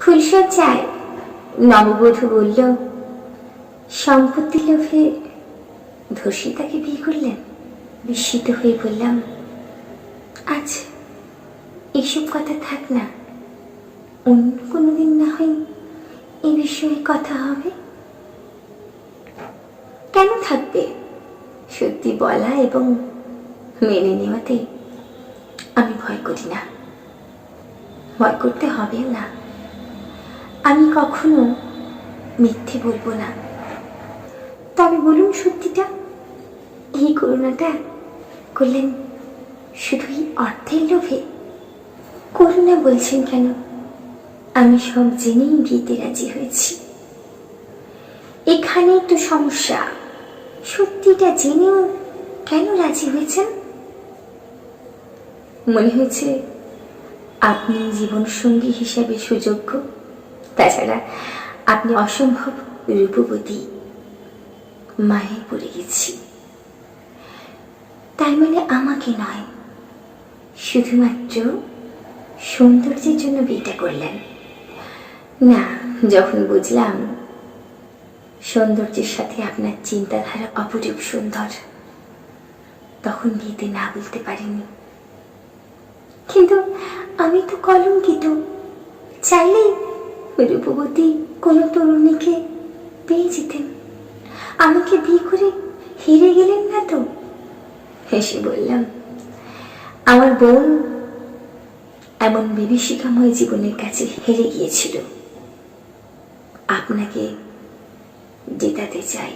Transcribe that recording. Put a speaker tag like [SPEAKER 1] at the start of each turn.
[SPEAKER 1] ফুলসজ্জায় নববধূ বলল, সম্পত্তি লোভে ধর্ষিতাকে বিয়ে করলেন? বিস্মিত হয়ে বললাম, আজ এসব কথা থাক না। অন্য কোনোদিন না হয় এ বিষয়ে কথা হবে? কেন থাকবে? সত্যি বলা এবং মেনে নেওয়াতে আমি ভয় করি না। ভয় করতে হবেও না। আমি কখনো মিথ্যে বলব না। তবে বলুন সত্যিটা, এই করুণাটা করলেন শুধুই অর্থের লোভে। করুণা বলছেন কেন? আমি সব জেনেই বিয়েতে রাজি হয়েছি। এখানেই তো সমস্যা। সত্যিটা জেনেও কেন রাজি হয়েছেন? মনে হয়েছে, আপনি জীবনসঙ্গী হিসাবে সুযোগ্য। তাছাড়া আপনি অসম্ভব রূপবতী মায়ে পড়ে গেছি। তার মানে আমাকে নয়, শুধুমাত্র সৌন্দর্যের জন্য বিয়েটা করলেন। না, যখন বুঝলাম সৌন্দর্যের সাথে আপনার চিন্তাধারা অপরূপ সুন্দর, তখন বিয়েতে না বলতে পারিনি। কিন্তু আমি তো কলঙ্কিত, চাইলেই রূপবতী কোনো তরুণীকে পেয়ে যেতেন আমাকে বিয়ে করে হেরে গেলেন না তো? হেসে বললাম, আমার বোন এমন বিভীষিকাময় জীবনের কাছে হেরে গিয়েছিল। আপনাকে জেতাতে চাই।